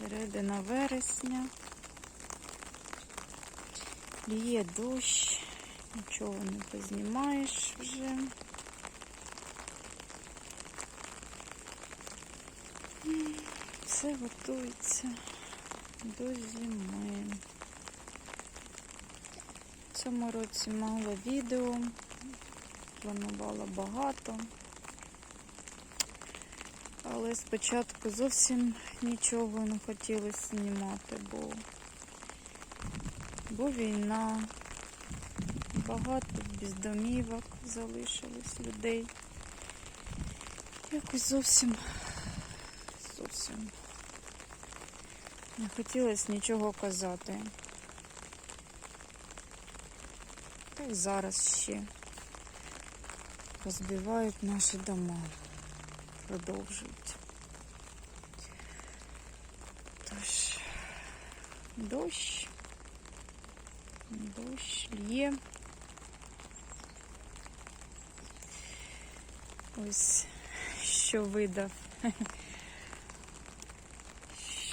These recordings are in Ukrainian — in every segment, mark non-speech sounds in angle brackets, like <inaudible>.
Середина вересня. Ліє дощ, нічого не познімаєш вже. Все готується до зими. В цьому році мало відео, планувала багато. Але спочатку зовсім нічого не хотілося знімати, бо, бо війна, багато бездомівок залишилось людей. Якось зовсім, зовсім не хотілося нічого казати. Та й зараз ще розбивають наші дома продовжують. Тож, дощ, дощ лє. Ось що видав.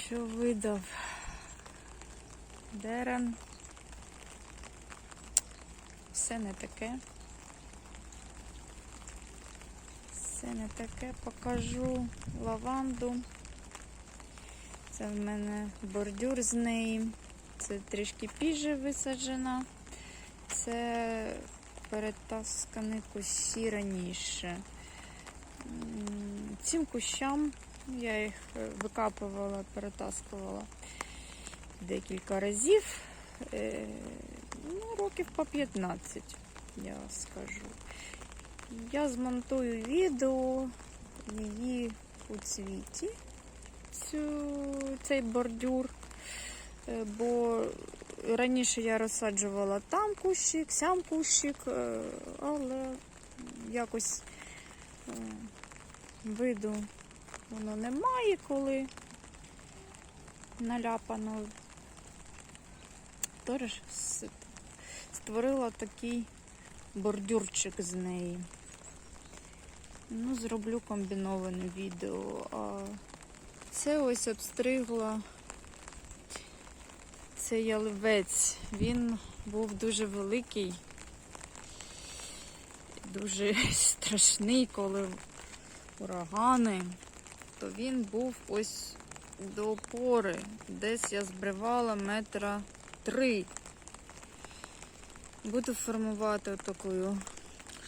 Що видав дерен. Все не таке. Це не таке покажу лаванду. Це в мене бордюр з неї. Це трішки піже висаджена. Це перетаскані кущі раніше. Цим кущам я їх викапувала, перетаскувала декілька разів. Е, Ну, років по 15, я скажу. Я змонтую відео її у цвіті, цю, цей бордюр, Е, бо раніше я розсаджувала там кущик, сям кущик, е, але якось е, виду воно немає, коли наляпано. Тож створила такий бордюрчик з неї. Ну, зроблю комбіноване відео. А це ось обстригла. Це ялівець. Він був дуже великий, дуже <laughs> страшний, коли урагани, то він був ось до опори. Десь я збривала метра три. Буду формувати такою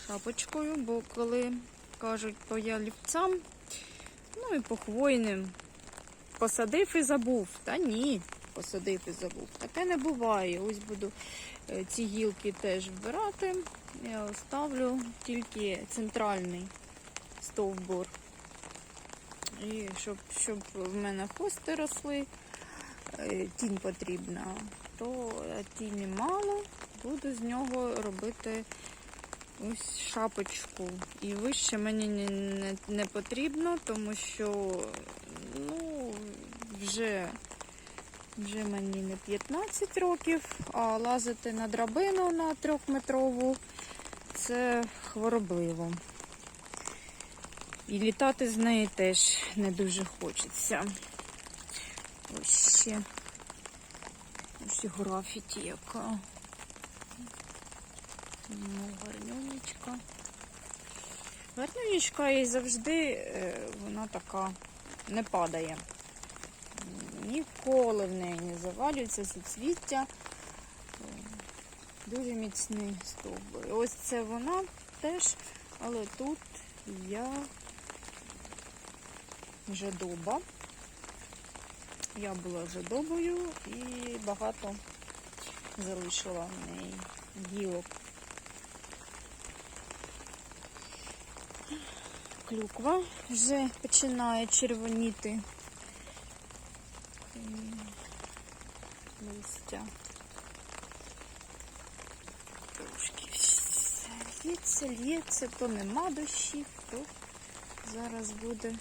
шапочкою, бо коли кажуть по ялівцям, ну і по хвойним, посадив і забув. Та ні, посадив і забув. Таке не буває. Ось буду е, ці гілки теж вбирати. Я оставлю тільки центральний стовбур. І щоб, щоб в мене хвости росли, е, тінь потрібна, то е, тіні мало, буду з нього робити ось шапочку. І вище мені не, не, не потрібно, тому що ну, вже, вже мені не 15 років, а лазити на драбину на трьохметрову це хворобливо. І літати з неї теж не дуже хочеться. Ось ще ось графіті яка. Ну, гарнюнечка. Гарнюнечка і завжди е, вона така не падає. Ніколи в неї не завалюється суцвіття. Дуже міцний стовбур. Ось це вона теж, але тут я жадоба. Я була жадобою і багато залишила в неї гілок. Клюква вже починає червоніти. Листя. Трошки все лється, лється, то нема дощів, то зараз буде,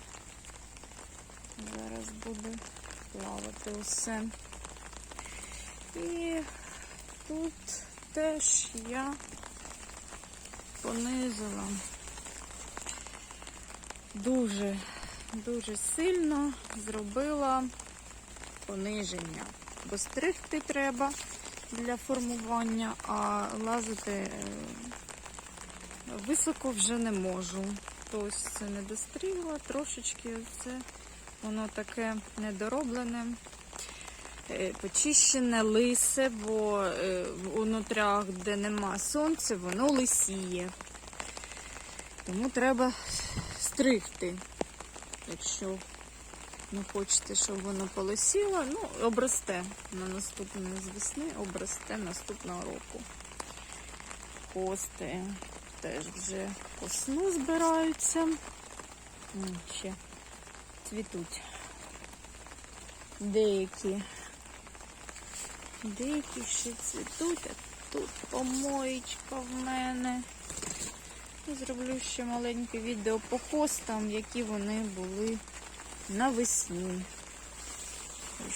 зараз буде плавати усе. І тут теж я понизила дуже, дуже сильно зробила пониження. Бо стригти треба для формування, а лазити е, високо вже не можу. То ось це не дострігла, трошечки це воно таке недороблене, е, почищене, лисе, бо е, у нутрях, де нема сонця, воно лисіє. Тому треба стригти, якщо не хочете, щоб воно полисіло, ну, обросте на наступне з весни, обросте наступного року. Кости теж вже посну збираються. Ще цвітуть. Деякі. Деякі ще цвітуть, а тут помоєчка в мене. І зроблю ще маленьке відео по хостам, які вони були навесні.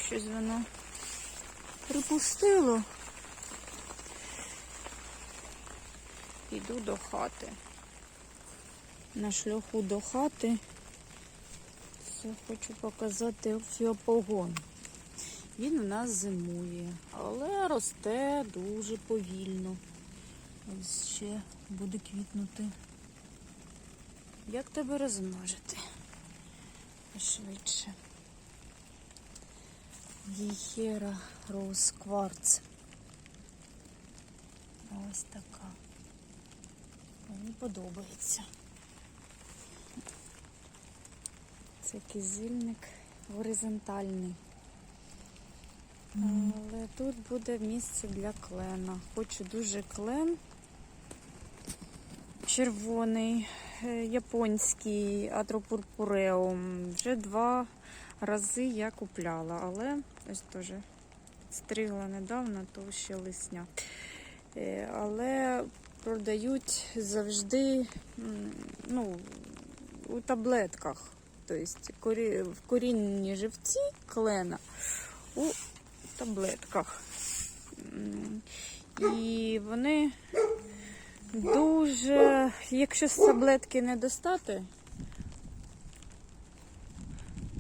Щось воно припустило. Іду до хати. На шляху до хати це хочу показати фіопогон. Він у нас зимує, але росте дуже повільно. Ось ще буде квітнути. Як тебе розмножити? Швидше. Єхера роуз кварц. Ось така. Мені подобається. Це кизильник горизонтальний. Але тут буде місце для клена. Хочу дуже клен. Червоний, е, японський атропурпуреум. Вже два рази я купляла, але ось теж стригла недавно, то ще лисня. Е, Але продають завжди ну, у таблетках. Тобто в корінні живці клена у таблетках. І вони дуже, якщо з таблетки не достати,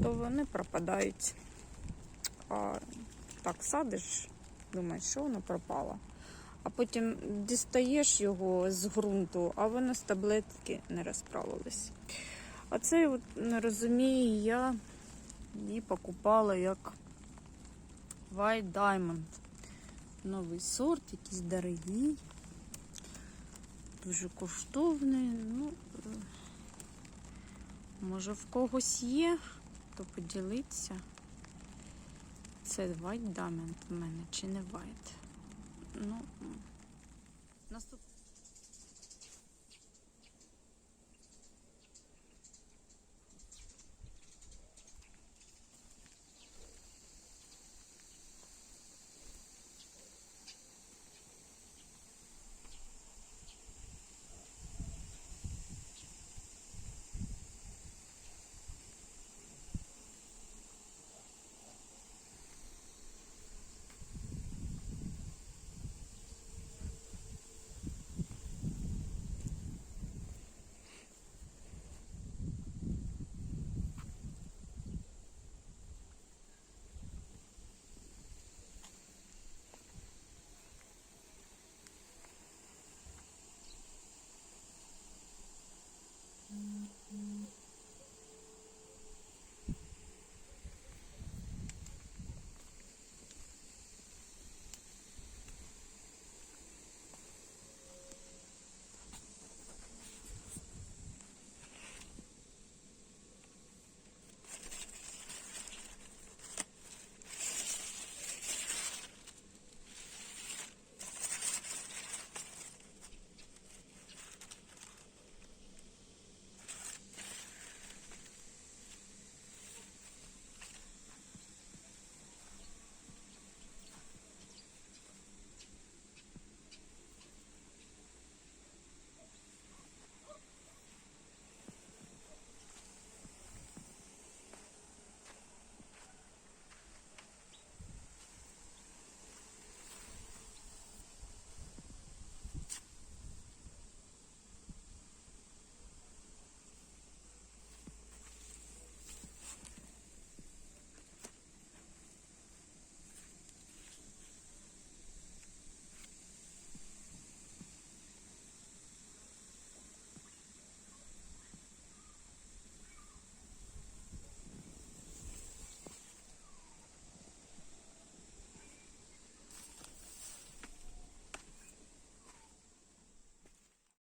то вони пропадають. А так садиш, думаєш, що воно пропало. А потім дістаєш його з ґрунту, а воно з таблетки не розправилось. А цей от не розумію, я її покупала як White Diamond. Новий сорт, якийсь дорогий, дуже коштовний. Ну, е, може в когось є, то поділиться. Це White Diamond в мене чи не White. Ну, наступ...